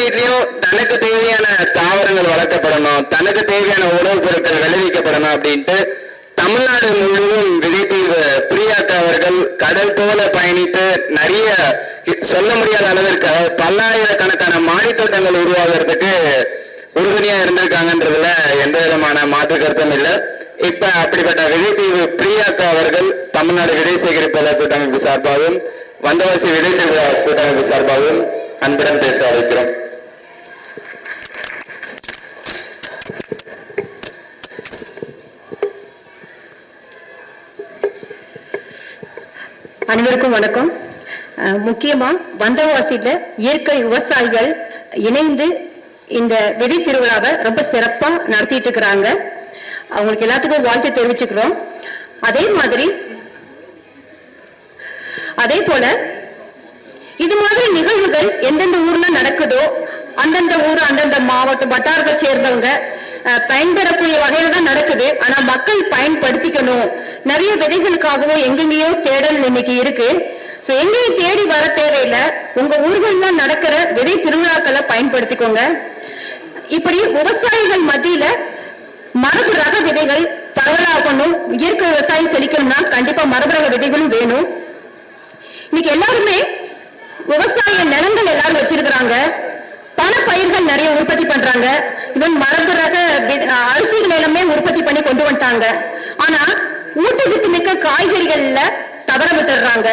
வீட்லயும் தனக்கு தேவையான தாவரங்கள் வளர்க்கப்படணும் தனக்கு தேவையான உணவுப் பொருட்கள் விளைவிக்கப்படணும் அப்படின்ட்டு தமிழ்நாடு முழுவதும் விதைத்தீவு பிரியாக்கா அவர்கள் கடல் போல பயணித்து நிறைய சொல்ல முடியாத அளவிற்கு பல்லாயிரக்கணக்கான மாடித்தோட்டங்கள் உருவாகிறதுக்கு உறுதுணையா இருந்திருக்காங்கன்றதுல எந்த விதமான மாற்று கருத்தும் இல்லை. இப்ப அப்படிப்பட்ட விதைத்தீவு பிரியாக்கா அவர்கள் தமிழ்நாடு விதை சேகரிப்பாளர் கூட்டமைப்பு சார்பாகவும் வந்தவாசி விதை திருவிழா கூட்டமைப்பு சார்பாகவும் அன்புடன் பேச அழைக்கிறோம். அனைவருக்கும் வணக்கம். முக்கியமா வந்தவாசியில இயற்கை விவசாயிகள் இணைந்து இந்த விதை திருவிழாவை ரொம்ப சிறப்பா நடத்திட்டு இருக்கிறாங்க. அவங்களுக்கு எல்லாத்துக்கும் வாழ்த்து தெரிவிச்சுக்கிறோம். அதே மாதிரி அதே போல இது மாதிரி நிகழ்வுகள் எந்தெந்த ஊர்ல நடக்குதோ அந்தந்த ஊர் அந்தந்த மாவட்டம் வட்டாரத்தை சேர்ந்தவங்க அஹ், பயன்பெறக்கூடிய வகையில தான் நடக்குது. ஆனா மக்கள் பயன்படுத்திக்கணும். நிறைய விதைகளுக்காகவும் எங்கெங்கேயோ தேடல் இன்னைக்கு இருக்கு. சோ எங்கேயும் தேடி வர தேவையில்லை. உங்க ஊர்கள்ல நடக்கிற விதை திருவிழாக்களை பயன்படுத்திக்கோங்க. இப்படி விவசாயிகள் மத்தியில மரபு ரக விதைகள் பரவலாகணும். இயற்கை விவசாயம் செழிக்கணும்னா கண்டிப்பா மரபு ரக விதைகளும் வேணும். இன்னைக்கு எல்லாருமே விவசாய நிலங்கள் எல்லாரும் வச்சிருக்கிறாங்க. பல பயிர்கள் நிறைய உற்பத்தி பண்றாங்க. இவன் மரபு ரக அரிசிகள் எல்லாமே உற்பத்தி பண்ணி கொண்டு வந்துட்டாங்க. ஆனா ஊட்டச்சத்து மிக்க காய்கறிகள்ல தவற விட்டுடுறாங்க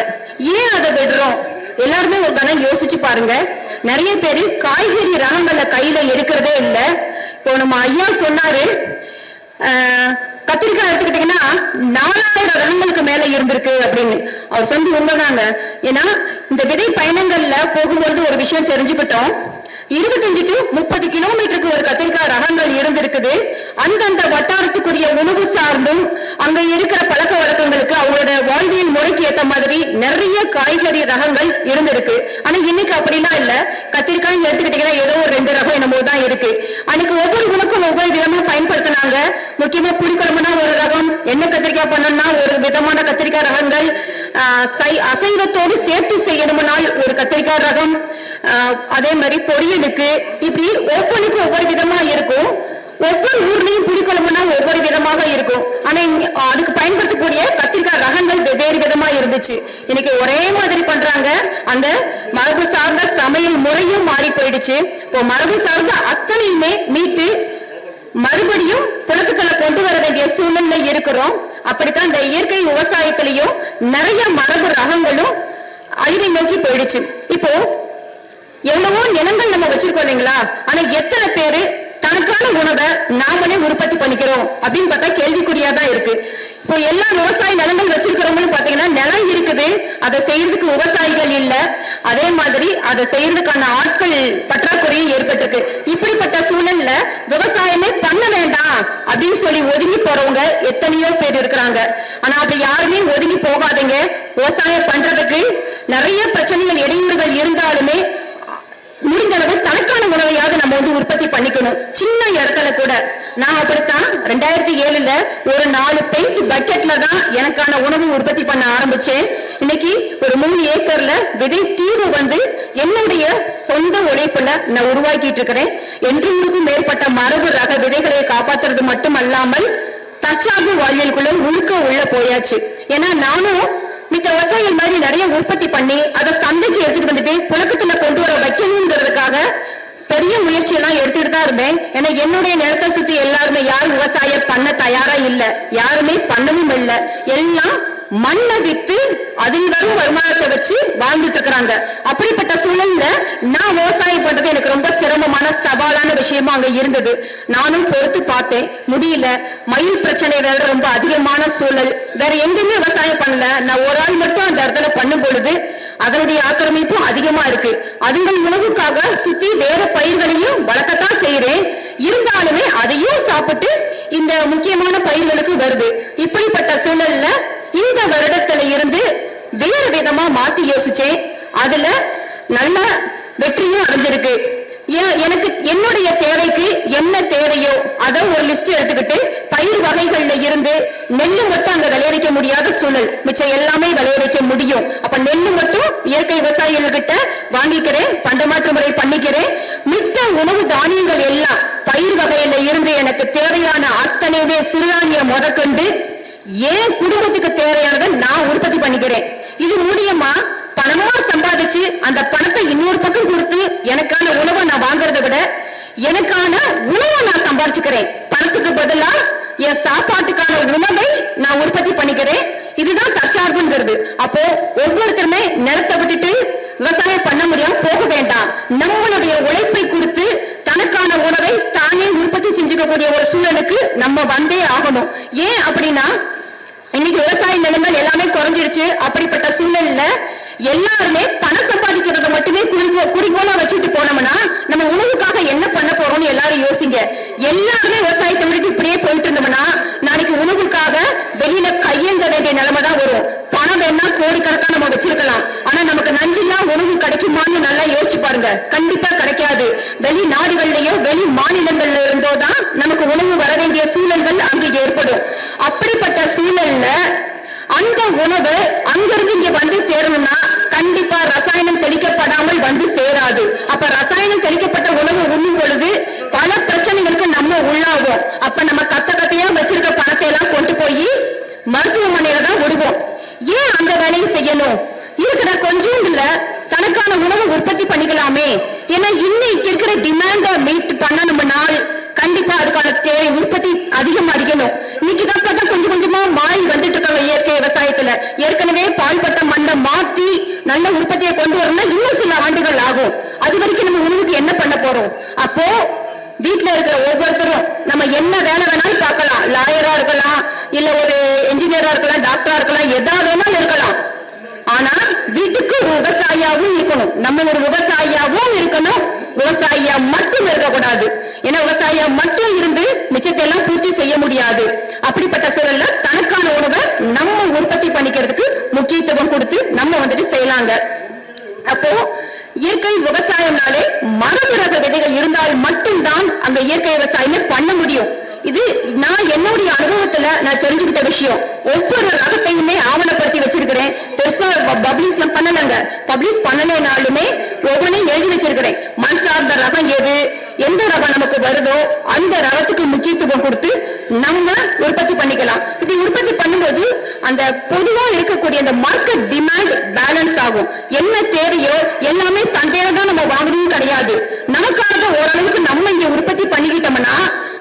ஏன் அதை விடுறோம்? எல்லாருமே ஒரு கணம் யோசிச்சு பாருங்க. நிறைய பேர் காய்கறி ரகங்களை கையில எடுக்கிறதே இல்லை. இப்போ நம்ம ஐயா சொன்னாரு கத்திரிக்காய் எடுத்துக்கிட்டீங்கன்னா நாலாயிரம் ரகங்களுக்கு மேல இருந்திருக்கு அப்படின்னு. அவர் சொன்னது உண்மைதாங்க. ஏன்னா இந்த விதை பயணங்கள்ல போகும்பொழுது ஒரு விஷயம் தெரிஞ்சுக்கிட்டோம். இருபத்தஞ்சு டு முப்பது கிலோமீட்டருக்கு ஒரு கத்திரிக்காய் ரகங்கள் இருந்திருக்குது. அந்தந்த வட்டாரத்துக்குரிய உணவு சார்ந்தும் அங்க இருக்கிற பழக்க வழக்கங்களுக்கு அவங்களோட வாழ்வியல் முறைக்கு ஏத்த மாதிரி நிறைய காய்கறி ரகங்கள் இருந்திருக்கு. ஆனா இன்னைக்கு அப்படிலாம் இல்ல. கத்திரிக்காய் எடுத்துக்கிட்டீங்கன்னா ஏதோ ஒரு ரெண்டு ரகம் என்னமோ தான் இருக்கு. அன்னைக்கு ஒவ்வொரு உணக்கும் ஒவ்வொரு விதமா பயன்படுத்தினாங்க. முக்கியமா புளிக்குழம்புனா ஒரு ரகம் என்ன கத்திரிக்காய் பண்ணணும்னா ஒரு விதமான கத்திரிக்காய் ரகங்கள் சை- அசைவத்தோடு சேர்த்து செய்யணும்னால் ஒரு கத்திரிக்காய் ரகம் அதே மாதிரி பொரியலுக்கு இப்படி ஒவ்வொன்றுக்கும் ஒவ்வொரு விதமா இருக்கும். ஒவ்வொரு ஊர்லயும் புளிக்குழம்புனா ஒவ்வொரு விதமாக இருக்கும். ஆனா அதுக்கு பயன்படுத்தக்கூடிய கத்திரிக்காய் ரகங்கள் வெவ்வேறு விதமா இருந்துச்சு. இன்னைக்கு ஒரே மாதிரி பண்றாங்க. அந்த மரபு சார்ந்த சமையல் முறையும் மாறி போயிடுச்சு. இப்போ மரபு சார்ந்த அத்தனையுமே மீட்டு மறுபடியும் புழக்கத்துல கொண்டு வர வேண்டிய சூழ்நிலை இருக்கிறோம். அப்படித்தான் இந்த இயற்கை விவசாயத்திலையும் நிறைய மரபு ரகங்களும் அழிவை நோக்கி போயிடுச்சு. இப்போ எவ்வளவோ நிலங்கள் நம்ம வச்சிருக்கோம் இல்லைங்களா? ஆனா எத்தனை பேரு தனக்கான உணவை நாமளே உற்பத்தி பண்ணிக்கிறோம் அப்படின்னு பார்த்தா கேள்விக்குறியா தான் இருக்கு. இப்போ எல்லா விவசாய நிலங்கள் வச்சிருக்கிறவங்களும் பாத்தீங்கன்னா நிலம் இருக்குது அதை செய்யறதுக்கு விவசாயிகள் இல்ல. அதே மாதிரி அதை செய்யறதுக்கான ஆட்கள் பற்றாக்குறையும் ஏற்பட்டிருக்கு. இப்படிப்பட்ட சூழல்ல விவசாயமே பண்ண வேண்டாம் அப்படின்னு சொல்லி ஒதுங்கி போறவங்க எத்தனையோ பேர் இருக்கிறாங்க. ஆனா அப்படி யாருமே ஒதுங்கி போகாதீங்க. விவசாயம் பண்றதுக்கு நிறைய பிரச்சனைகள் இடையூறுகள் இருந்தாலுமே முடிந்தளவு தனக்கான உணவையாவது நம்ம வந்து உற்பத்தி பண்ணிக்கணும். சின்ன இடத்துல கூட. நான் அப்படித்தான் ரெண்டாயிரத்தி ஏழுல ஒரு நாலு பெயிண்ட் பக்கெட்ல தான் எனக்கான உணவு உற்பத்தி பண்ண ஆரம்பிச்சேன். இன்னைக்கு ஒரு மூணு ஏக்கர்ல விதை தீவு வந்து என்னுடைய சொந்த உழைப்புல நான் உருவாக்கிட்டு இருக்கிறேன். என்றூருக்கும் மேற்பட்ட மரபு ரக விதைகளை காப்பாத்துறது மட்டுமல்லாமல் தற்சார்பு வாழ்வியலுக்குள்ள முழுக்க உள்ள போயாச்சு. ஏன்னா நானும் மித்த விவசாயிகள் மாதிரி நிறைய உற்பத்தி பண்ணி அதை சந்தைக்கு எடுத்துட்டு வந்துட்டு புழக்கத்துல கொண்டு வர வைக்கணுங்கிறதுக்காக பெரிய முயற்சி எல்லாம் இருந்தேன் ஏன்னா என்னுடைய நிலத்தை சுத்தி எல்லாருமே யாரும் விவசாயம் பண்ண தயாரா இல்ல யாருமே பண்ணவும் இல்லை. எல்லாம் மண்ணை வித்து அதில் வரும் வருமானத்தை வச்சு வாழ்ந்துட்டு இருக்கிறாங்க. அப்படிப்பட்ட சூழல்ல நான் விவசாயம் பண்றது எனக்கு ரொம்ப சிரமமான சவாலான விஷயமா அங்க இருந்தது. நானும் பொறுத்து பார்த்தேன். முடியல. மயில் பிரச்சனை வேற ரொம்ப அதிகமான சூழல். வேற எங்கேயுமே விவசாயம் பண்ணல. நான் ஒரு ஆள் மட்டும் அந்த இடத்துல பண்ணும் பொழுது அதனுடைய ஆக்கிரமிப்பும் அதிகமா இருக்கு. அதுங்கள் உணவுக்காக சுத்தி வேற பயிர்களையும் வளர்க்கத்தான் செய்யறேன் இருந்தாலுமே அதையும் சாப்பிட்டு இந்த முக்கியமான பயிர்களுக்கு வருது. இப்படிப்பட்ட சூழல்ல இந்த வருடத்துல இருந்து வேறு விதமா மாத்தி யோசிச்சேன். அதுல நல்ல வெற்றியும் அடைஞ்சிருக்கு. ஏன் எனக்கு என்னுடைய தேவைக்கு என்ன தேவையோ அதை ஒரு லிஸ்ட் எடுத்துக்கிட்டு பயிர் வகைகள்ல இருந்து நெல்லு மட்டும் அங்க விளைவிக்க முடியாத சூழல். மிச்சம் எல்லாமே விளைவிக்க முடியும். அப்ப நெல்லு மட்டும் இயற்கை விவசாயிகள் கிட்ட வாங்கிக்கிறேன் பண்டமாற்று முறை பண்ணிக்கிறேன். உணவு தானியங்கள் எல்லாம் பயிர் வகையில இருந்து எனக்கு தேவையான அத்தனைவே சிறுதானிய முதற்கொண்டு ஏன் குடும்பத்துக்கு தேவையானதை நான் உற்பத்தி பண்ணிக்கிறேன். இது மூலியமா பணமா சம்பாதிச்சு அந்த பணத்தை இன்னொரு பக்கம் கொடுத்து எனக்கான உணவை நான் வாங்குறதை விட எனக்கான உணவை நான் சம்பாதிச்சுக்கிறேன். பணத்துக்கு பதிலா என் சாப்பாட்டுக்கான உணவை நான் உற்பத்தி பண்ணிக்கிறேன். இதுதான் தற்சார்புங்கிறது. அப்போ ஒவ்வொருத்தருமே நிலத்தை விட்டுட்டு விவசாயம் பண்ண முடியாம போக வேண்டாம். நம்மளுடைய உழைப்பை கொடுத்து தனக்கான உணவை தானே உற்பத்தி செஞ்சுக்கக்கூடிய ஒரு சூழலுக்கு நம்ம வந்தே ஆகணும். ஏன் அப்படின்னா இன்னைக்கு விவசாய நிலங்கள் எல்லாமே குறைஞ்சிருச்சு அப்படிப்பட்ட சூழல்ல எல்லாருமே பணம் சம்பாதிக்கிறத மட்டுமே குறிக்கோ குறிக்கோளா வச்சுட்டு போனோம்னா நம்ம உணவுக்காக என்ன பண்ண போறோம்னு எல்லாரும் யோசிங்க. எல்லாருமே விவசாயத்தை விட்டுட்டு இப்படியே போயிட்டு இருந்தோம்னா நாளைக்கு உணவுக்காக வெளியில கையேந்த வேண்டிய நிலைமை தான் வரும். பணம் வேணா கோடிக்கணக்கா நம்ம வச்சிருக்கலாம். ஆனா நமக்கு நஞ்சில்லா உணவு கிடைக்குமான்னு நல்லா யோசிச்சு பாருங்க. கண்டிப்பா கிடைக்காது. வெளி நாடுகள்லயோ வெளி மாநிலங்கள்ல இருந்தோ தான் நமக்கு உணவு வர வேண்டிய சூழல்கள் அங்கு ஏற்படும். அப்படிப்பட்ட சூழல்ல அந்த உணவு அங்கிருந்து இங்க வந்து சேரணும்னா கண்டிப்பா ரசாயனம் தெளிக்கப்படாமல் வந்து சேராது. அப்ப ரசாயனம் தெளிக்கப்பட்ட உணவு உண்ணும் பொழுது பல பிரச்சனைகளுக்கு நம்ம உள்ளாகும் அப்ப நம்ம கத்த கத்தையா வச்சிருக்க பணத்தை எல்லாம் கொண்டு போய் மருத்துவமனையில தான் விடுவோம். ஏன் அந்த வேலையை செய்யணும்? இருக்கிற கொஞ்சம் இல்ல தனக்கான உணவு உற்பத்தி பண்ணிக்கலாமே. ஏன்னா இன்னைக்கு இருக்கிற டிமாண்ட மீட் பண்ணணும்னால் கண்டிப்பா அதுக்கான தேவை உற்பத்தி அதிகம் அடிக்கணும். இன்னைக்குதான் பார்த்தா கொஞ்சம் கொஞ்சமா மாறி வந்துட்டு இருக்காங்க இயற்கை விவசாயத்துல. ஏற்கனவே பால்பட்ட மண்ணை மாத்தி நல்ல உற்பத்தியை கொண்டு வரணும்னா இன்னும் சில ஆண்டுகள் ஆகும். அது வரைக்கும் நம்ம உணவுக்கு என்ன பண்ண போறோம்? அப்போ வீட்டுல இருக்கிற ஒவ்வொருத்தரும் நம்ம என்ன வேலை வேணாலும் பார்க்கலாம். லாயரா இருக்கலாம் இல்ல ஒரு என்ஜினியரா இருக்கலாம் டாக்டரா இருக்கலாம் எதா வேணாலும் இருக்கலாம். ஆனா வீட்டுக்கு ஒரு விவசாயியாவும் இருக்கணும். நம்ம ஒரு விவசாயியாவும் இருக்கணும். விவசாயியா மட்டும் இருக்கக்கூடாது. ஏன்னா விவசாயியா மட்டும் இருந்து மிச்சத்தை எல்லாம் பூர்த்தி செய்ய முடியாது. அப்படிப்பட்ட சூழல்ல தனக்கான உணவை நம்ம உற்பத்தி பண்ணிக்கிறதுக்கு முக்கியத்துவம் கொடுத்து நம்ம வந்துட்டு செய்யலாங்க. அப்போ இயற்கை விவசாயம்னாலே மரபு ரக விதைகள் இருந்தால் மட்டும்தான் அந்த இயற்கை விவசாயமே பண்ண முடியும். இது நான் என்னுடைய அனுபவத்துல நான் தெரிஞ்சுக்கிட்ட விஷயம். ஒவ்வொரு ரகத்தையுமே ஆவணப்படுத்தி வச்சிருக்கிறேன். பெருசா பப்ளிஷ் பண்ணலங்க. பப்ளிஷ் பண்ணலைனாலுமே ஒவ்வொன்றையும் எழுதி வச்சிருக்கிறேன். மண் சார்ந்த ரகம் எது? எந்த ரகம் நமக்கு வருதோ அந்த ரகத்துக்கு முக்கியத்துவம் கொடுத்து நம்ம உற்பத்தி பண்ணிக்கலாம். இப்படி உற்பத்தி பண்ணும்போது அந்த பொதுவா இருக்கக்கூடிய அந்த மார்க்கெட் டிமாண்ட் பேலன்ஸ் ஆகும். என்ன தேவையோ எல்லாமே சந்தையில தான் நம்ம வாங்கணும் கிடையாது. நமக்காக ஓரளவுக்கு நம்ம இங்க உற்பத்தி பண்ணிக்கிட்டோம்னா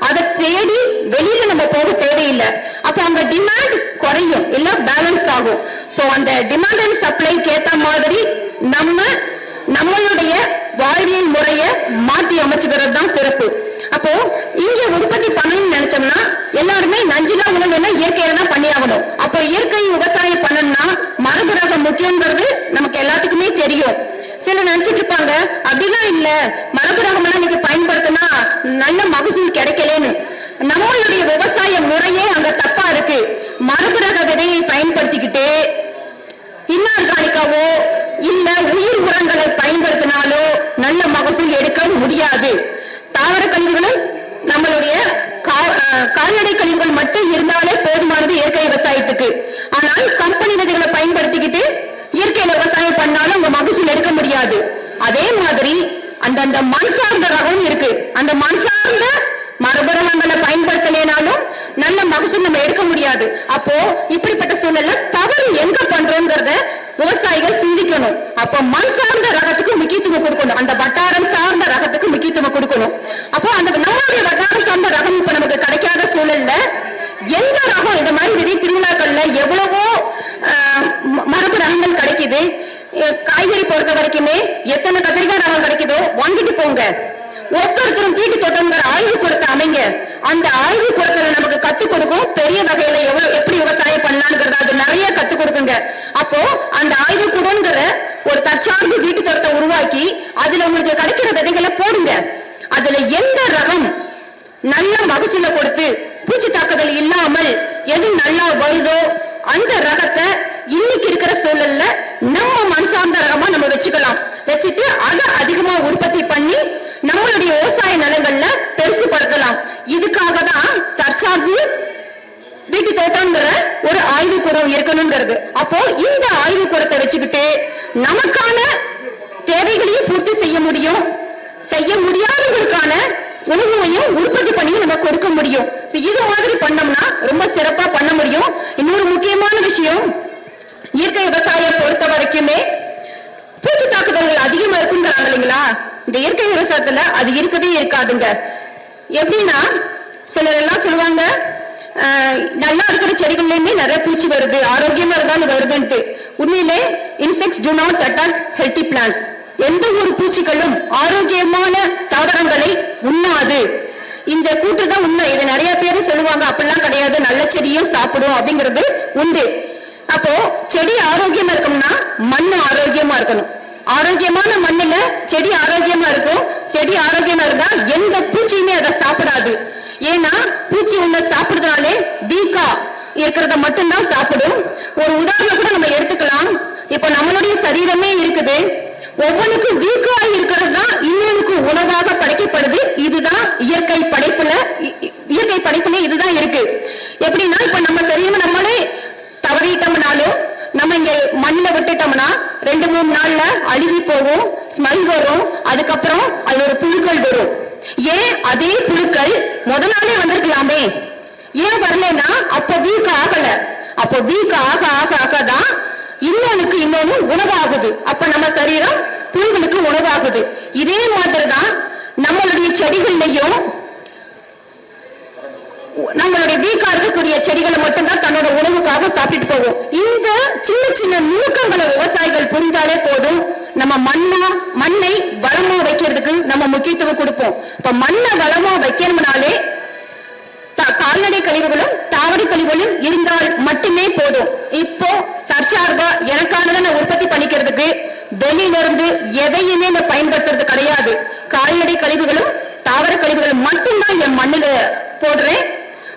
அதை தேடி வெளியில நம்ம போக தேவையில்லை. அப்ப அந்த டிமாண்ட் குறையும். இல்ல பேலன்ஸ் ஆகும். சோ அந்த டிமாண்ட் அண்ட் சப்ளைக்கு ஏத்த மாதிரி நம்ம நம்மளுடைய வாழ்வியல் முறைய மாற்றி அமைச்சுக்கிறது தான் சிறப்பு. அப்போ இங்க உற்பத்தி பண்ணணும்னு நினைச்சோம்னா எல்லாருமே நஞ்சிலா உணவுன்னா இயற்கையில தான் பண்ணியாகணும். அப்போ இயற்கை விவசாயம் பண்ணணும்னா மரபு ரகம் முக்கியங்கிறது நமக்கு எல்லாத்துக்குமே தெரியும். சிலர் நினைச்சிட்டு இருப்பாங்க அப்படிலாம் இல்ல. மரபு ரகம் எல்லாம் நீங்க பயன்படுத்தினா நல்ல மகசூல் கிடைக்கலன்னு. நம்மளுடைய விவசாய முறையே அங்க தப்பா இருக்கு. மரபு ரக விதையை பயன்படுத்திக்கிட்டு இன்னார்காலிக்காவோ இல்ல உயிர் உரங்களை பயன்படுத்தினாலோ நல்ல மகசூல் எடுக்க முடியாது. தாவர கழிவுகளும் நம்மளுடைய கால்நடை கழிவுகள் மட்டும் இருந்தாலே போதுமானது இயற்கை விவசாயத்துக்கு. ஆனால் கம்பெனி விதைகளை பயன்படுத்திக்கிட்டு இயற்கை விவசாயம் பண்ணாலும் உங்க மகசூல் எடுக்க முடியாது. அதே மாதிரி அந்தந்த மண் சார்ந்த ரகம் இருக்கு. அந்த மண் சார்ந்த மரபு பயன்படுத்தலைனாலும் நல்ல மகசூல் நம்ம எடுக்க முடியாது. அப்போ இப்படிப்பட்ட சூழல்ல தவறு எங்க பண்றோங்கிறத விவசாயிகள் சிந்திக்கணும். அப்போ மண் சார்ந்த ரகத்துக்கு முக்கியத்துவம் கொடுக்கணும். அந்த வட்டாரம் சார்ந்த ரகத்துக்கு முக்கியத்துவம் கொடுக்கணும். அப்போ அந்த நம்மளுடைய வட்டாரம் சார்ந்த ரகம் இப்ப நமக்கு கிடைக்காத சூழல்ல எந்த ரகம் இந்த மாதிரி விதை திருவிழாக்கள்ல எவ்வளவோ மரபு ரகங்கள் கிடைக்குது. காய்கறி பொறுத்த வரைக்குமே எத்தனை கத்திரிக்காய் ரகம் கிடைக்குதோ வாங்கிட்டு போங்க. ஒவ்வொருத்தரும் வீட்டு தோட்டங்கிற ஆய்வு கூடத்தை அமைங்க. அந்த ஆய்வு கூடத்துல நமக்கு கத்துக் கொடுக்கும். பெரிய வகையில எவ்வளவு எப்படி விவசாயம் பண்ணலாங்கிறத அது நிறைய கத்துக் கொடுக்குங்க. அப்போ அந்த ஆய்வு கூடங்கிற ஒரு தற்சார்பு வீட்டு தோட்டத்தை உருவாக்கி அதுல உங்களுக்கு கிடைக்கிற விதைகளை போடுங்க. அதுல எந்த ரகம் நல்ல மகசூல கொடுத்து பூச்சி தாக்குதல் இல்லாமல் எது நல்லா வருதோ அந்த ரகத்தை இன்னைக்கு இருக்கிற சூழல்ல நம்ம மனசார்ந்த ரகமா நம்ம வச்சுக்கலாம். வச்சுட்டு அதை அதிகமா உற்பத்தி பண்ணி நம்மளுடைய விவசாய நிலங்கள்ல பெருசுபடுத்தலாம் இதுக்காக தான் தற்சார்பு வீட்டு தோட்டம்ங்கிற ஒரு ஆய்வுக்கூடம் இருக்கணுங்கிறது. அப்போ இந்த ஆய்வுக்கூடத்தை வச்சுக்கிட்டு நமக்கான தேவைகளையும் பூர்த்தி செய்ய முடியும். செய்ய முடியாதவங்களுக்கான உணவையும் உற்பத்தி பண்ணி நம்ம கொடுக்க முடியும். இது மாதிரி பண்ணோம்னா ரொம்ப சிறப்பா பண்ண முடியும். இன்னொரு முக்கியமான விஷயம் இயற்கை விவசாயம் பொறுத்த வரைக்குமே பூச்சி தாக்குதல்கள் அதிகமா இருக்குன்றாங்க இல்லைங்களா? இந்த இயற்கை விவசாயத்துல அது இருக்கவே இருக்காதுங்க. எப்படின்னா சிலர் எல்லாம் சொல்லுவாங்க நல்லா இருக்கிற செடிகள்லயுமே நிறைய பூச்சி வருது ஆரோக்கியமா இருந்தாலும் வருதுன்ட்டு. உண்மையிலே insects do not attack healthy plants எந்த ஒரு பூச்சிகளும் ஆரோக்கியமான தாவரங்களை உண்ணாது. இந்த கூற்று தான் உண்மை. இது நிறைய பேர் சொல்லுவாங்க அப்படிலாம் கிடையாது நல்ல செடியும் சாப்பிடும் அப்படிங்கிறது உண்டு. அப்போ செடி ஆரோக்கியமா இருக்கணும்னா மண் ஆரோக்கியமா இருக்கணும். ஆரோக்கியமான மண்ணுல செடி ஆரோக்கியமா இருக்கும். செடி ஆரோக்கியமா இருந்தா எந்த பூச்சியுமே அதை சாப்பிடாது. ஏன்னா பூச்சி உன்னை சாப்பிடுறதுனாலே வீக்கா இருக்கிறத மட்டும்தான் சாப்பிடும். ஒரு உதாரணம் கூட நம்ம எடுத்துக்கலாம். இப்ப நம்மளுடைய சரீரமே இருக்குது. ஒவ்வொன்றுக்கும் வீக்கா இருக்கிறது தான் இன்னொருக்கு உணவாக படைக்கப்படுது. இதுதான் இயற்கை படைப்புல இ- இ- இயற்கை படைப்புல இதுதான் இருக்கு. எப்படின்னா இப்ப நம்ம சரீரம் நம்மளே தவறிட்டோம்னாலும் நம்ம இங்க மண்ணில விட்டுட்டோம்னா ரெண்டு மூணு நாள்ல அழுகி போகும் ஸ்மெல் வரும் அதுக்கப்புறம் அது ஒரு புழுக்கள் வரும். ஏன் அதே புழுக்கள் முத நாளே வந்திருக்கலாமே? ஏன் வரலைன்னா அப்போ வீக் ஆகல. அப்போ வீக் ஆக ஆக ஆக தான் இன்னொன்னுக்கு இன்னொன்னு உணவாகுது. அப்ப நம்ம சரீரம் புழுகளுக்கு உணவாகுது. இதே மாதிரி தான் நம்மளுடைய செடிகள்லயும் நம்மளுடைய வீக்கா இருக்கக்கூடிய செடிகளை மட்டும்தான் தன்னோட உணவுக்காக சாப்பிட்டுட்டு போவோம். இந்த சின்ன சின்ன நுணுக்கங்களை விவசாயிகள் புரிந்தாலே போதும். நம்ம மண்ணா மண்ணை வளமா வைக்கிறதுக்கு நம்ம முக்கியத்துவம் கொடுப்போம். இப்ப மண்ணை வளமா வைக்கணும்னாலே கால்நடை கழிவுகளும் தாவர கழிவுகளும் இருந்தால் மட்டுமே போதும். இப்போ தற்சார்பா எனக்கானதை நான் உற்பத்தி பண்ணிக்கிறதுக்கு வெளியில இருந்து எதையுமே நான் பயன்படுத்துறது கிடையாது. கால்நடை கழிவுகளும் தாவர கழிவுகளும் மட்டும்தான் என் மண்ணுல போடுறேன்.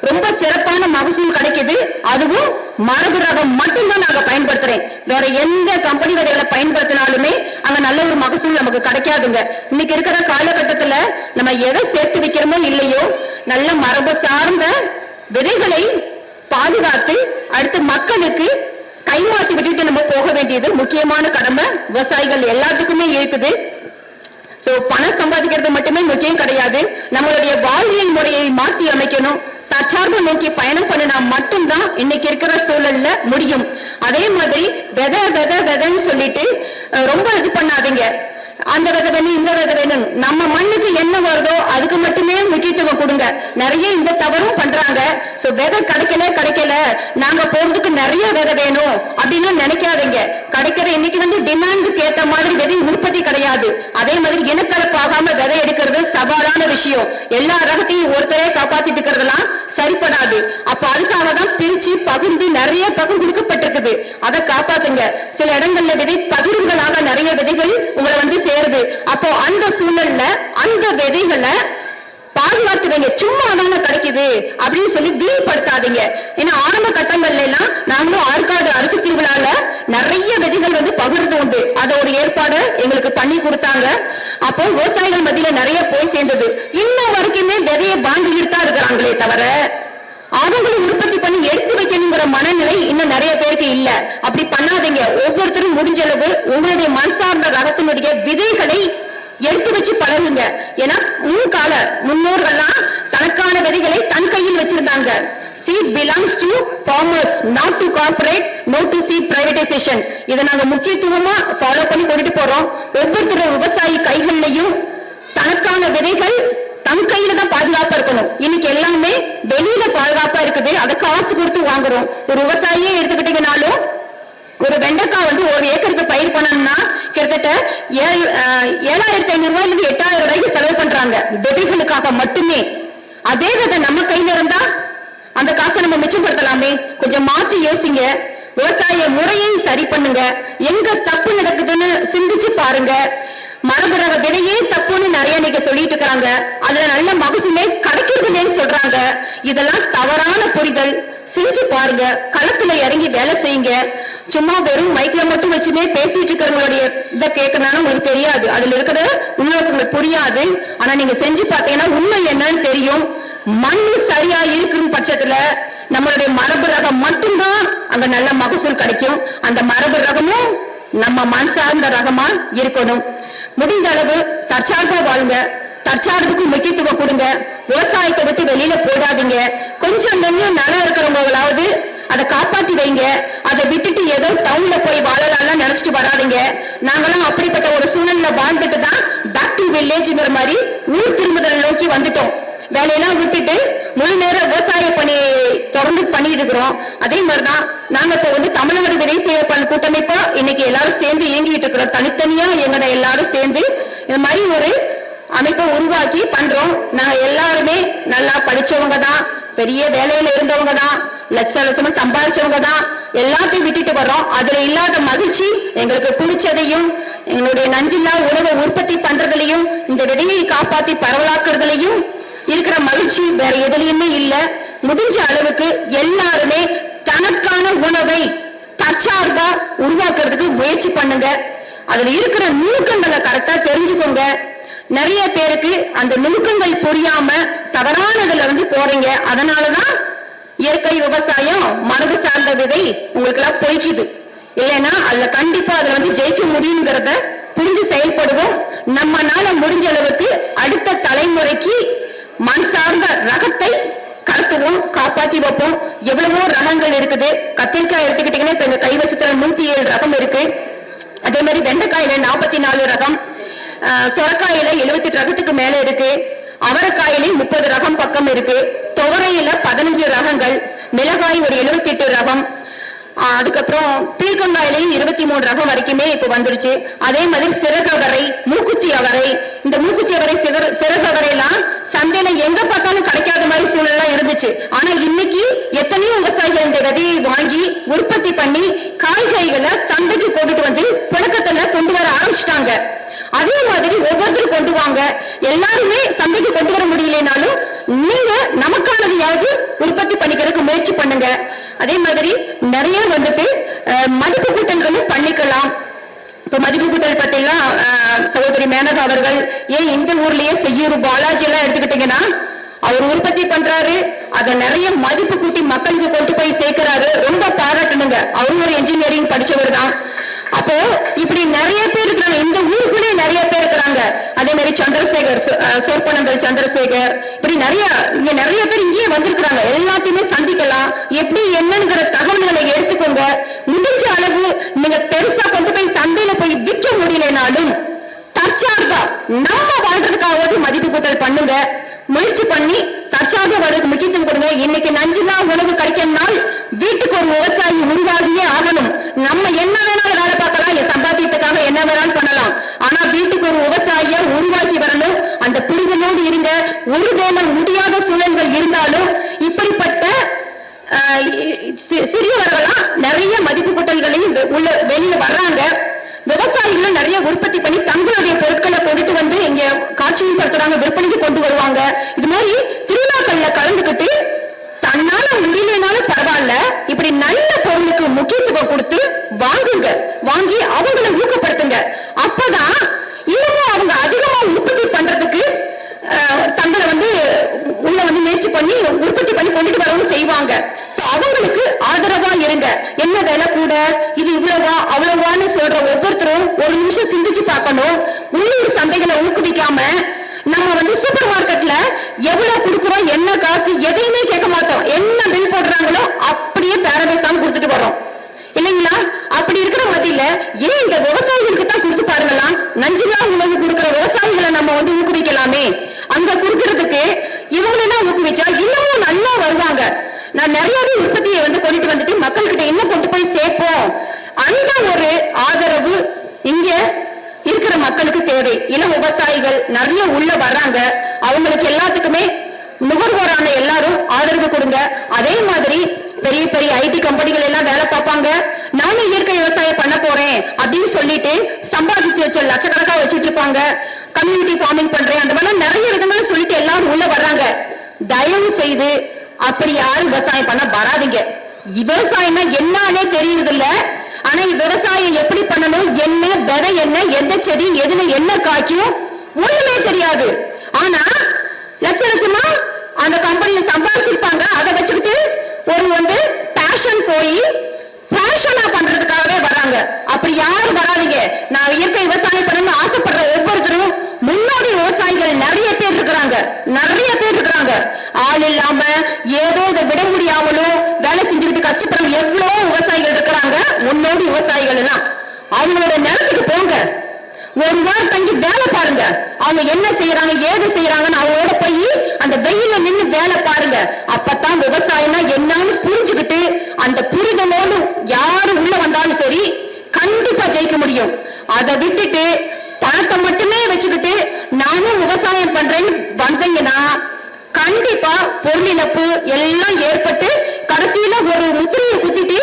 ரொம்ப சிறப்பான மகசூல் கிடைக்குது. அதுவும் மரபு ரகம் மட்டும்தான் நாங்க பயன்படுத்துறேன் வேற எந்த கம்பெனி விதைகளை பயன்படுத்தினாலுமே அங்க நல்ல ஒரு மகசூல் நமக்கு கிடைக்காதுங்க. இன்னைக்கு இருக்கிற காலகட்டத்துல நம்ம எதை சேர்த்து வைக்கிறோமோ இல்லையோ நல்ல மரபு சார்ந்த விதைகளை பாதுகாத்து அடுத்து மக்களுக்கு கைமாத்தி விட்டுட்டு நம்ம போக வேண்டியது முக்கியமான கடமை. விவசாயிகள் எல்லாத்துக்குமே இருக்குது. சோ பணம் சம்பாதிக்கிறது மட்டுமே முக்கியம் கிடையாது. நம்மளுடைய வாழ்வியல் முறையை மாற்றி அமைக்கணும். தற்சார்பு நோக்கி பயணம் பண்ணினா மட்டும்தான் இன்னைக்கு இருக்கிற சூழல்ல முடியும். அதே மாதிரி வெத வெத வெதன்னு சொல்லிட்டு ரொம்ப இது பண்ணாதீங்க. அந்த விதை வேணும் இந்த விதை வேணும் நம்ம மண்ணுக்கு என்ன வருதோ அதுக்கு மட்டுமே முக்கியத்துவம் கொடுங்க. நிறைய இந்த தவறும் பண்றாங்க. சோ விதை கிடைக்கல கிடைக்கல. நாங்க போறதுக்கு நிறைய விதை வேணும் அப்படின்னு நினைக்காதீங்க. கிடைக்கிற இன்னைக்கு வந்து டிமாண்டுக்கு ஏத்த மாதிரி விதை உற்பத்தி கிடையாது. அதே மாதிரி இனக்கலப்பாகாம விதை எடுக்கிறது சவாலான விஷயம். எல்லா ரகத்தையும் ஒருத்தரே காப்பாத்திட்டு இருக்கிறதெல்லாம் சரிப்படாது. அப்ப அதுக்காக தான் பிரிச்சு பகிர்ந்து நிறைய பகிர்ந்து கொடுக்கப்பட்டிருக்குது. அதை காப்பாத்துங்க. சில இடங்கள்ல விதை பகிர்வுகளாக நிறைய விதைகள் உங்களை வந்து சேருது அப்போ அந்த சூழல்ல அந்த விதைகளை பாதுகாத்து வைங்க சும்மா தானே கிடைக்குது அப்படின்னு சொல்லி வீண்படுத்தாதீங்க ஏன்னா ஆரம்ப கட்டங்கள்ல எல்லாம் நாங்களும் ஆற்காடு அரசு திருவிழால நிறைய விதைகள் வந்து பகிர்ந்து உண்டு. அதோட ஏற்பாடு எங்களுக்கு பண்ணி கொடுத்தாங்க. அப்போ விவசாயிகள் மத்தியில நிறைய போய் சேர்ந்தது. இன்னும் வரைக்குமே விதையை வாங்கிக்கிட்டு தான் இருக்கிறாங்களே தவிர அவங்களை உற்பத்தி பண்ணி எடுத்து வைக்கணுங்கிற மனநிலை இன்னும் நிறைய பேருக்கு இல்ல. அப்படி பண்ணாதீங்க. ஒவ்வொருத்தரும் முடிஞ்ச அளவு உங்களுடைய மனசார்ந்த ரகத்தினுடைய விதைகளை எடுத்து வச்சு பழகுங்க. ஏன்னா முன்கால முன்னோர்கள்லாம் தனக்கான விதைகளை தன் கையில் வச்சிருந்தாங்க. Seed belongs to farmers not to corporate no to seed privatisation இதை நாங்க முக்கியத்துவமா ஃபாலோ பண்ணி கொண்டுட்டு போறோம். ஒவ்வொருத்தரும் விவசாயி கைகள்லையும் தனக்கான விதைகள் தன் கையில தான் பாதுகாப்பா இருக்கணும். இன்னைக்கு எல்லாமே வெளியில பாதுகாப்பா இருக்குது. அதை காசு கொடுத்து வாங்குறோம். ஒரு விவசாயியே எடுத்துக்கிட்டீங்கனாலும் ஒரு வெண்டைக்காய் வந்து ஒரு ஏக்கருக்கு பயிர் பண்ணணும்னா கிட்டத்தட்ட ஏழாயிரத்தி ஐநூறு ரூபாயில இருந்து எட்டாயிரம் ரூபாய்க்கு செலவு பண்றாங்க. விதைகளுக்காக மட்டுமே. அதே விதை நம்ம கையில இருந்தா அந்த காசை நம்ம மிச்சப்படுத்தலாமே. கொஞ்சம் மாத்தி யோசிங்க. விவசாய முறையை சரி பண்ணுங்க. எங்க தப்பு நடக்குதுன்னு சிந்திச்சு பாருங்க. மரபு ரக விதையே தப்புன்னு நிறைய நீங்க சொல்லிட்டு இருக்கிறாங்க. அதுல நல்ல மகசூலே கிடைக்கிதுல்லேன்னு சொல்றாங்க. இதெல்லாம் தவறான புரிதல். செஞ்சு பாருங்க. களத்துல இறங்கி வேலை செய்யுங்க. சும்மா வெறும் மைக்ல மட்டும் வச்சுமே பேசிட்டு இருக்கிறவங்களுடைய இதை கேட்கணும்னு உங்களுக்கு தெரியாது. அதுல இருக்கிற உள்நோக்கங்கள் புரியாது. ஆனா நீங்க செஞ்சு பார்த்தீங்கன்னா உண்மை என்னன்னு தெரியும். மண் சரியா இருக்கும் பட்சத்துல நம்மளுடைய மரபு ரகம் மட்டும்தான் அங்க நல்ல மகசூல் கிடைக்கும். அந்த மரபு ரகமும் நம்ம மண் சார்ந்த ரகமா இருக்கணும். முடிந்த அளவு தற்சார்பா வாழுங்க. தற்சார்புக்கு முக்கியத்துவம் கொடுங்க. விவசாயத்தை விட்டு வெளியில போடாதீங்க கொஞ்சம் கொஞ்சம் நலம் இருக்கிறவங்களாவது அதை காப்பாத்தி வைங்க. அதை விட்டுட்டு ஏதோ டவுன்ல போய் வாழலாம்னு நினைச்சிட்டு வராதீங்க. நாங்களாம் அப்படிப்பட்ட ஒரு சூழல்ல வாழ்ந்துட்டு தான் பேக் டு வில்லேஜ்ங்கிற மாதிரி ஊர் திரும்புதல் நோக்கி வந்துட்டோம். வேலையெல்லாம் விட்டுட்டு முழு நேர விவசாய பணி தொடர்ந்து பண்ணிட்டு இருக்கிறோம் அதே மாதிரிதான் நாங்க இப்ப வந்து தமிழ்நாடு விதை சேவைப்பண் கூட்டமைப்பா இன்னைக்கு எல்லாரும் சேர்ந்து இயங்கிட்டு இருக்கிறோம். தனித்தனியா எங்கட எல்லாரும் சேர்ந்து இந்த மாதிரி ஒரு அமைப்பை உருவாக்கி பண்றோம். நாங்க எல்லாருமே நல்லா படிச்சவங்க தான் பெரிய வேலையில இருந்தவங்க தான் லட்ச லட்சமா சம்பாதிச்சவங்க தான் எல்லாத்தையும் விட்டுட்டு வர்றோம். அதுல இல்லாத மகிழ்ச்சி எங்களுக்கு பிடிச்சதையும் எங்களுடைய நஞ்சில்லா உணவை உற்பத்தி பண்றதுலையும் இந்த விதையை காப்பாத்தி பரவலாக்குறதுலையும் இருக்கிற மகிழ்ச்சி வேற எதுலயுமே இல்ல. முடிஞ்ச அளவுக்கு எல்லாருமே தனக்கான உணவை தற்சார்பா உருவாக்குறதுக்கு முயற்சி பண்ணுங்க. அதுல இருக்கிற நுணுக்கங்களை கரெக்டா தெரிஞ்சுக்கோங்க. நிறைய பேருக்கு அந்த நுணுக்கங்கள் புரியாம தவறானதுல வந்து போறீங்க. அதனாலதான் இயற்கை விவசாயம் மரபு சார்ந்த விதை உங்களுக்கு எல்லாம் பொய்க்குது. இல்லைன்னா அதுல கண்டிப்பா அதுல வந்து ஜெயிக்க முடியுங்கிறத புரிஞ்சு செயல்படுவோம். நம்மனால முடிஞ்ச அளவுக்கு அடுத்த தலைமுறைக்கு மண் சார்ந்த ரகத்தை கடத்துவோம் காப்பாத்தி வைப்போம். எவ்வளவோ ரகங்கள் இருக்குது. கத்திரிக்காய் எடுத்துக்கிட்டீங்கன்னா இப்ப எங்க கைவசத்துல நூத்தி ஏழு ரகம் இருக்கு. அதே மாதிரி வெண்டைக்காயில நாற்பத்தி நாலு ரகம். ஆஹ் சொரக்காயில எழுபத்தெட்டு ரகத்துக்கு மேல இருக்கு. அவரைக்காயிலே முப்பது ரகம் பக்கம் இருக்கு. துவரையில பதினஞ்சு ரகங்கள். மிளகாய் ஒரு 78 ரகம். அதுக்கப்புறம் பீர்க்கங்காயிலையும் இருபத்தி மூணு ரகம் வரைக்குமே இப்ப வந்துருச்சு. அதே மாதிரி சிறகவரை மூக்குத்தி அவரை. இந்த மூக்குத்தி அவரை சிகர சிறகவரை எல்லாம் சந்தையில எங்க பார்த்தாலும் கிடைக்காத மாதிரி சூழல்லாம் இருந்துச்சு. ஆனா இன்னைக்கு எத்தனையோ விவசாயிகள் இந்த விதையை வாங்கி உற்பத்தி பண்ணி காய்கறிகளை சந்தைக்கு கொண்டுட்டு வந்து புழக்கத்துல கொண்டு வர ஆரம்பிச்சிட்டாங்க. அதே மாதிரி ஒவ்வொருத்தரும் கொண்டு வாங்க. எல்லாருமே சந்தைக்கு கொண்டு வர முடியலனாலும் நீங்க நமக்கானதையாவது உற்பத்தி பண்ணிக்கிறதுக்கு முயற்சி பண்ணுங்க. அதே மாதிரி நிறைய வந்துட்டு மதிப்பு கூட்டல்களும் பண்ணிக்கலாம். இப்ப மதிப்பு கூட்டல் பார்த்தீங்கன்னா சகோதரி மேனகா அவர்கள் ஏன் இந்த ஊர்லயே செய்யூர் பாலாஜி எல்லாம் எடுத்துக்கிட்டீங்கன்னா அவர் உற்பத்தி பண்றாரு அதை நிறைய மதிப்பு கூட்டி மக்களுக்கு கொண்டு போய் சேர்க்கிறாரு. ரொம்ப பாராட்டணுங்க அவரும் ஒரு இன்ஜினியரிங் படிச்சவர் தான். இப்படி நிறைய பேர் இருக்கிறாங்க. இந்த ஊருக்குள்ளே நிறைய பேர் இருக்கிறாங்க. அதே மாதிரி சந்திரசேகர் சொற்பனங்கள் சந்திரசேகர். இப்படி நிறைய இங்க நிறைய பேர் இங்கேயே வந்திருக்கிறாங்க. எல்லாத்தையுமே சந்திக்கலாம். எப்படி என்னங்கிற தகவல்களை எடுத்துக்கோங்க. முடிஞ்ச அளவு நீங்க பெருசா கொண்டு போய் சந்தையில போய் விற்க முடியலனாலும் தற்சார்பா நம்ம வாழ்றதுக்காவது மதிப்பு கூட்டல் பண்ணுங்க. முயற்சி பண்ணி தற்சார்பு வளர்க்கு முக்கியத்துவம் கொடுங்க. இன்னைக்கு நஞ்சுதான் உணவு கிடைக்கணும்னால் வீட்டுக்கு ஒரு விவசாயி உருவாகியே ஆகணும். நம்ம என்ன வேணாலும் வேலை பார்க்கலாம். என் சம்பாத்தியத்துக்காக என்ன வேணாலும் பண்ணலாம். ஆனா வீட்டுக்கு ஒரு விவசாயிய உருவாக்கி வரணும். அந்த புரிதலோடு இருங்க. ஒருவேளை முடியாத சூழல்கள் இருந்தாலும் இப்படிப்பட்ட ஆஹ் சிறியவர்களா நிறைய மதிப்பு கூட்டல்களையும் வெ- உள்ள வெளியில வர்றாங்க. விவசாயிகளும் நிறைய உற்பத்தி பண்ணி தங்களுடைய பொருட்களை கொண்டுட்டு வந்து இங்க காட்சியும் படுத்துறாங்க விற்பனைக்கு கொண்டு வருவாங்க. இது மாதிரி திருவிழாக்கள்ல கலந்துக்கிட்டு தன்னால முடியலனாலும் பரவாயில்ல. இப்படி நல்ல பொருளுக்கு முக்கியத்துவம் கொடுத்து வாங்குங்க. வாங்கி அவங்கள ஊக்கப்படுத்துங்க. அப்பதான் இன்னமும் அவங்க அதிகமா உற்பத்தி பண்றதுக்கு தங்களை வந்து உள்ள வந்து முயற்சி பண்ணி உற்பத்தி பண்ணி கொண்டுட்டு வரவும் செய்வாங்க. சோ அவங்களுக்கு ஆதரவா இருங்க. என்ன விலை கூட? இது இவ்வளவா? அவ்வளவான்னு சொல்ற ஒவ்வொருத்தரும் ஒரு நிமிஷம் சிந்திச்சு பார்க்கணும். உள்ளூர் சந்தைகளை ஊக்குவிக்காம நம்ம வந்து சூப்பர் மார்க்கெட்ல எவ்வளவு கொடுக்குறோம் என்ன காசு எதையுமே கேட்க மாட்டோம். என்ன பில் போடுறாங்களோ அப்படியே பேரபேசாம கொடுத்துட்டு வரோம் இல்லைங்களா? அப்படி இருக்கிற மத்தியில ஏன் இந்த விவசாயிகளுக்கு தான் கொடுத்து பாருங்களாம் நஞ்சிலா உணவு கொடுக்குற விவசாயிகளை நம்ம வந்து ஊக்குவிக்கலாமே? அங்க கொடுக்கறதுக்கு இவங்களெல்லாம் ஊக்குவிச்சா இன்னமும் நல்லா வருவாங்க. நான் நிறையவே உற்பத்தியை வந்து கொண்டுட்டு வந்துட்டு மக்கள்கிட்ட இன்னும் கொண்டு போய் சேர்ப்போம். அந்த ஒரு ஆதரவு இங்க இருக்கிற மக்களுக்கு தேவை. இளம் விவசாயிகள் நிறைய உள்ள வர்றாங்க. அவங்களுக்கு எல்லாத்துக்குமே நுகர்வோரான எல்லாரும் ஆதரவு கொடுங்க. அதே மாதிரி பெரிய பெரிய ஐடி கம்பெனிகள் எல்லாம் வேலை பார்ப்பாங்க. நானும் இயற்கை விவசாயம் பண்ண போறேன் அப்படின்னு சொல்லிட்டு சம்பாதிச்சு வச்ச லட்சக்கணக்கா வச்சுட்டு இருப்பாங்க. கம்யூனிட்டி ஃபார்மிங் பண்றேன். அந்த மாதிரி நிறைய விதங்களை சொல்லிட்டு எல்லாரும் உள்ள வர்றாங்க. தயவு செய்து அப்படி யாரும் விவசாயம் பண்ண வராதீங்க. விவசாயம்னா என்னன்னே தெரியுறது இல்லை ஆனா விவசாயம் எப்படி பண்ணணும்? என்ன விதை என்ன? எந்த செடி? எதுல என்ன காய்க்கும்? ஒண்ணுமே தெரியாது. ஆனா லட்ச லட்சமா அந்த கம்பெனில சம்பாதிச்சிருப்பாங்க. அதை வச்சுக்கிட்டு ஒரு வந்து பேஷன் போய் ஃபேஷனா பண்றதுக்காகவே வராங்க. அப்படி யாரும் வராதீங்க. நான் இயற்கை விவசாயம் பண்ணணும்னு ஆசைப்படுற ஒவ்வொருத்தரும் முன்னோடி விவசாயிகள் நிறைய பேர் இருக்கிறாங்க. நிறைய பேர் இருக்கிறாங்க. ஆள் இல்லாம ஏதோ இதை விட முடியாமலும் வேலை செஞ்சுக்கிட்டு கஷ்டப்படுற எவ்வளவு விவசாயிகள் இருக்கிறாங்க. உன்னோடு விவசாயிகள் எல்லாம் அவங்களோட நிலத்துக்கு போங்க. ஒரு வாரம் தங்கி வேலை பாருங்க. அவங்க என்ன செய்யறாங்க ஏது செய்யறாங்கன்னு அவங்களோட போய் அந்த வெயில நின்று வேலை பாருங்க. அப்பதான் விவசாயம்னா என்னன்னு புரிஞ்சுக்கிட்டு அந்த புரிதலோடு யாரு உள்ள வந்தாலும் சரி கண்டிப்பா ஜெயிக்க முடியும். அதை விட்டுட்டு பணத்தை மட்டுமே வச்சுக்கிட்டு நானும் விவசாயம் பண்றேன்னு வந்தீங்கன்னா கண்டிப்பா பொருள் இழப்பு எல்லாம் ஏற்பட்டு கடைசியில ஒரு முத்திரையை குத்திட்டு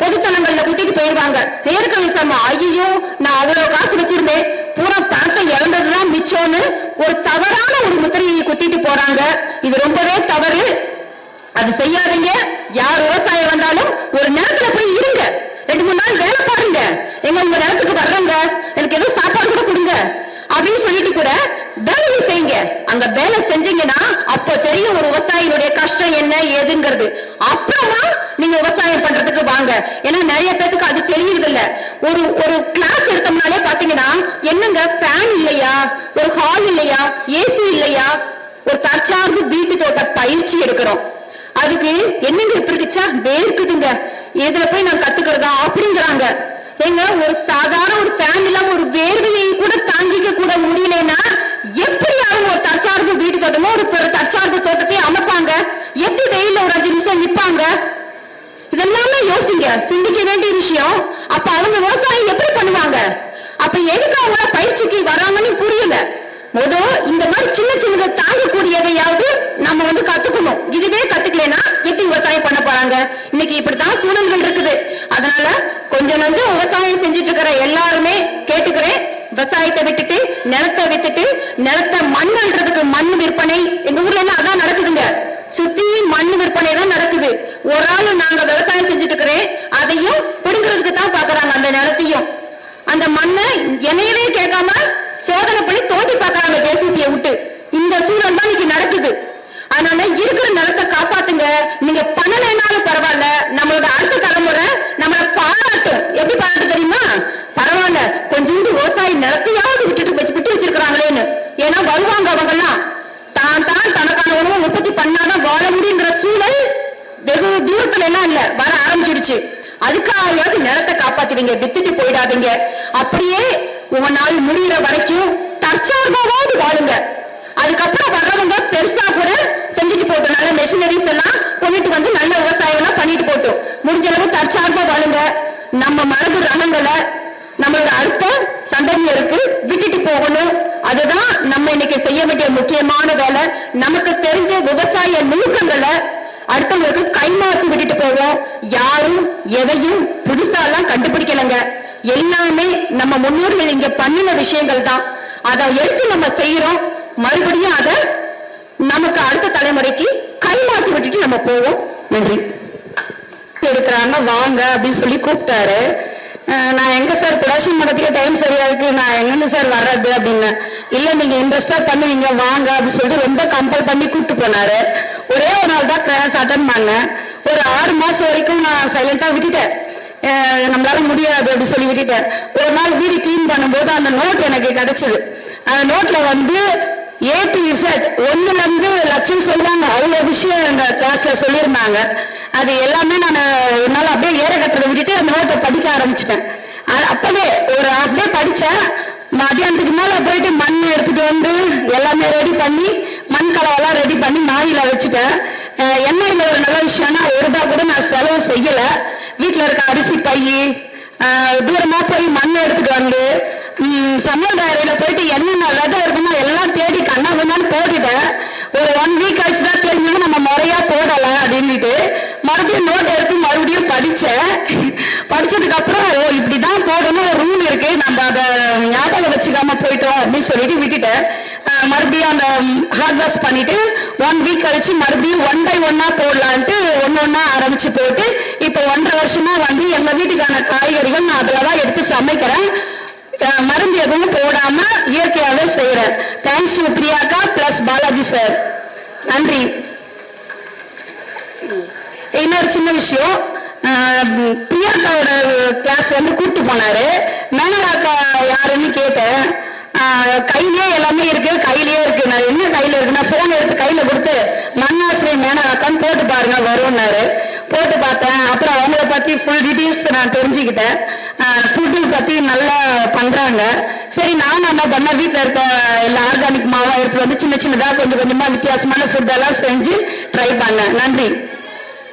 பொதுத்தலங்கள்ல குத்திட்டு போயிருவாங்க. நேருக்கு விசாம ஐயோ நான் அவ்வளவு காசு வச்சிருந்தேன். பூரா பணத்தை இழந்ததுதான் மிச்சம்னு ஒரு தவறான ஒரு முத்திரையை குத்திட்டு போறாங்க. இது ரொம்பவே தவறு. அது செய்யாதீங்க. யார் விவசாயம் வந்தாலும் ஒரு நேரத்துல போய் இருங்க. ரெண்டு மூணு நாள் வேலை பாருங்க. எங்க உங்க நேரத்துக்கு வர்றவங்க எனக்கு ஏதோ சாப்பாடு கூட கொடுங்க. அப்படின்னு சொல்லிட்டு கூட வேலையை செய்யுங்க. அங்க வேலை செஞ்சீங்கன்னா அப்ப தெரியும் ஒரு விவசாயினுடைய கஷ்டம் என்ன ஏதுங்கிறது. அப்புறமா நீங்க விவசாயம் பண்றதுக்கு வாங்க. ஏன்னா நிறைய பேத்துக்கு அது தெரியுது இல்ல ஒரு ஒரு கிளாஸ் எடுத்தோம்னாலே பாத்தீங்கன்னா என்னங்க? ஃபேன் இல்லையா? ஒரு ஹால் இல்லையா? ஏசி இல்லையா? ஒரு தற்சார்பு வீட்டு தோட்ட பயிற்சி எடுக்கிறோம். அதுக்கு என்னங்க இப்படி இருக்குச்சா? வேர்க்குதுங்க. இதுல போய் நான் கத்துக்கிறதா? அப்படிங்கிறாங்க. ஏங்க ஒரு சாதாரண ஒரு ஃபேன் இல்லாம ஒரு வேர்வையை கூட தாங்கிக்க கூட முடியலன்னா எப்படி அவங்க ஒரு தற்சார்பு வீடு தோட்டமோ ஒரு பெரு தற்சார்பு தோட்டத்தையும் அமைப்பாங்க. எப்படி வெயில ஒரு அஞ்சு நிமிஷம் நிப்பாங்க? இதெல்லாமே யோசிங்க. சிந்திக்க வேண்டிய விஷயம். அப்ப அவங்க விவசாயம் எப்படி பண்ணுவாங்க? அப்ப எதுக்கு அவங்க பயிற்சிக்கு வராங்கன்னு புரியல. முதல் இந்த மாதிரி சின்ன சின்னதை தாங்கக்கூடியதையாவது நம்ம வந்து கத்துக்கணும். இதுவே கத்துக்கலனா எப்படி விவசாயம் பண்ண போறாங்க? இன்னைக்கு இப்படித்தான் சூழல்கள் இருக்குது. அதனால கொஞ்சம் நஞ்சம் விவசாயம் செஞ்சுட்டு இருக்கிற எல்லாருமே கேட்டுக்கிறேன். விவசாயத்தை விட்டுட்டு நிலத்தை வித்துட்டு நிலத்தை மண்ணுன்றதுக்கு மண் விற்பனை எங்க ஊர்ல எல்லாம் அதான் நடக்குதுங்க. சுத்தி மண் விற்பனை தான் நடக்குது. ஒரு ஆள் நாங்க விவசாயம் செஞ்சுட்டு இருக்கிறேன் அதையும் பிடுங்கிறதுக்கு தான் பாக்குறாங்க அந்த நிலத்தையும். அந்த மண்ணை என்னையவே கேட்காம சோதனை பண்ணி தோண்டி பார்க்கறாங்க ஜேசிபியை விட்டு. இந்த சூழல் தான் இன்னைக்கு நடக்குது. அதனால இருக்கிற நிலத்தை காப்பாத்துங்க. நீங்க பண்ணலைனாலும் பரவாயில்ல. நம்மளோட அடுத்த தலைமுறை நம்மளை பாராட்டும். எப்படி பாராட்டு தெரியுமா? பரவாயில்ல கொஞ்சோண்டு விவசாய நிலத்தையாவது விட்டுட்டு வச்சு விட்டு வச்சிருக்கிறாங்களேன்னு. ஏன்னா வருவாங்க அவங்கெல்லாம். தான் தான் தனக்கான உணவை உற்பத்தி பண்ணாதான் வாழ முடியுங்கிற சூழல் வெகு தூரத்துல எல்லாம் இல்ல. வர ஆரம்பிச்சிடுச்சு அதுக்காகவாவது நிலத்தை காப்பாத்துவீங்க வித்துட்டு போயிடாதீங்க. அப்படியே உங்க நாள் முடியிற வரைக்கும் தற்சார்பாவது வாழுங்க. அதுக்கப்புறம் வர்றவங்க பெருசா கூட செஞ்சுட்டு போட்டோம் நல்ல மெஷினரிஸ் எல்லாம் கொண்டுட்டு வந்து நல்ல விவசாயம் எல்லாம் பண்ணிட்டு போட்டோம் முடிஞ்ச அளவு தற்சார்பா வாழுங்க. நம்ம மரபு ரகங்களை நம்மளோட அடுத்த சந்ததியருக்கு விட்டுட்டு போகணும். அதுதான் நம்ம இன்னைக்கு செய்ய வேண்டிய முக்கியமான வேலை. நமக்கு தெரிஞ்ச விவசாய நுணுக்கங்களை அடுத்தவங்களுக்கு கைமாத்தி விட்டுட்டு போவோம். யாரும் எதையும் புதுசாலாம் கண்டுபிடிக்கலங்க. எல்லாமே நம்ம முன்னோர்கள் இங்க பண்ணின விஷயங்கள் தான். அதை எடுத்து நம்ம செய்யறோம் மறுபடியும் அதை நமக்கு அடுத்த தலைமுறைக்கு கைமாத்தி விட்டுட்டு நம்ம போவோம். நன்றி. எடுக்கிறாங்க வாங்க அப்படின்னு சொல்லி கூப்பிட்டாரு. நான் எங்க சார் ப்ரொடக்ஷன் பண்ணுறதுக்கே டைம் சரியா இருக்கு? நான் எங்கேருந்து சார் வர்றது அப்படின்னு. இல்லை நீங்க இன்ட்ரெஸ்டா பண்ணுவீங்க வாங்க அப்படின்னு சொல்லிட்டு ரொம்ப கம்பல் பண்ணி கூப்பிட்டு போனாரு. ஒரே ஒரு நாள் தான் கிளாஸ் அட்டன் பண்ணேன். ஒரு ஆறு மாசம் வரைக்கும் நான் சைலண்டா விட்டுட்டேன். நம்மளால முடியாது அப்படின்னு சொல்லி விட்டுட்டேன். ஒரு நாள் வீடு க்ளீன் பண்ணும்போது அந்த நோட் எனக்கு கிடைச்சது. அந்த நோட்ல வந்து ஏ டு இசட் ஒன்னுல இருந்து லட்சம் சொல்லுவாங்க. அவ்வளவு விஷயம் அந்த கிளாஸ்ல சொல்லியிருந்தாங்க. அது எல்லாமே நான் ஒரு நாள் அப்படியே ஏற கட்டுறதை விட்டுட்டு அந்த நோட்டை படிக்க ஆரம்பிச்சிட்டேன். அப்பவே ஒரு ஹாஃப் டே படித்தேன் மதியானத்துக்கு மேலே போயிட்டு மண் எடுத்துட்டு வந்து எல்லாமே ரெடி பண்ணி மண் கலவெல்லாம் ரெடி பண்ணி மாடியில் வச்சுட்டேன். என்ன இல்லை ஒரு நல்ல விஷயம்னா ஒரு ரூபா கூட நான் செலவு செய்யலை. வீட்டில் இருக்க அரிசி பை தூரமாக போய் மண் எடுத்துட்டு வந்து சமையல் அறையில போயிட்டு என்னென்ன விதை இருக்குமோ எல்லாம் தேடி கண்ணா வேணான்னு போட்டுட்டேன். ஒரு ஒன் வீக் கழிச்சு தான் தெரிஞ்சது நம்ம முறையாக போடலை அப்படின்னுட்டு. மறுபடியும் நோட் எடுத்து மறுபடியும் படித்தேன் படிச்சதுக்கு அப்புறம் ஓ இப்படிதான் போடணும் ஒரு ரூல் இருக்கு நம்ம அதை ஞாபகம் வச்சுக்காம போயிட்டோம் அப்படின்னு சொல்லிட்டு விட்டுட்டேன். மறுபடியும் அந்த ஹார்ட் வாஷ் பண்ணிட்டு ஒன் வீக் கழிச்சு மறுபடியும் ஒன் பை ஒன்னா போடலான்ட்டு ஒன்னு ஒன்னா ஆரம்பிச்சு போட்டு இப்போ ஒன்றரை வருஷமா வந்து எங்க வீட்டுக்கான காய்கறிகள் நான் அதில் தான் எடுத்து சமைக்கிறேன். மருந்து எதுவும் போடாம இயற்கையாகவே செய்யறேன் தேங்க்ஸ் டு பிரியாக்கா பிளஸ் பாலாஜி சார் நன்றி. இன்னொரு சின்ன விஷயம் அஹ் பிரியாக்காவோட கிளாஸ் வந்து கூப்பிட்டு போனாரு. மேனகாக்கா யாருன்னு கேட்டேன். கையிலே எல்லாமே இருக்கு கையிலேயே இருக்கு. நான் என்ன கையில இருக்குன்னா போன் எடுத்து கையில கொடுத்து மன்னாஸ்ரீ மேனகாக்கான்னு போட்டு பாருங்க வரும்னாரு. போட்டு பார்த்தேன். அப்புறம் அவங்கள பத்தி ஃபுல் டீட்டெயில்ஸ் நான் தெரிஞ்சுக்கிட்டேன். ஃபுட்டு பத்தி நல்லா பண்றாங்க. சரி நான் என்ன பண்ண வீட்டில் இருக்க எல்லா ஆர்கானிக் மாவா எடுத்து வந்து சின்ன சின்னதாக கொஞ்சம் கொஞ்சமா வித்தியாசமான ஃபுட்டெல்லாம் செஞ்சு ட்ரை பண்ணேன். நன்றி.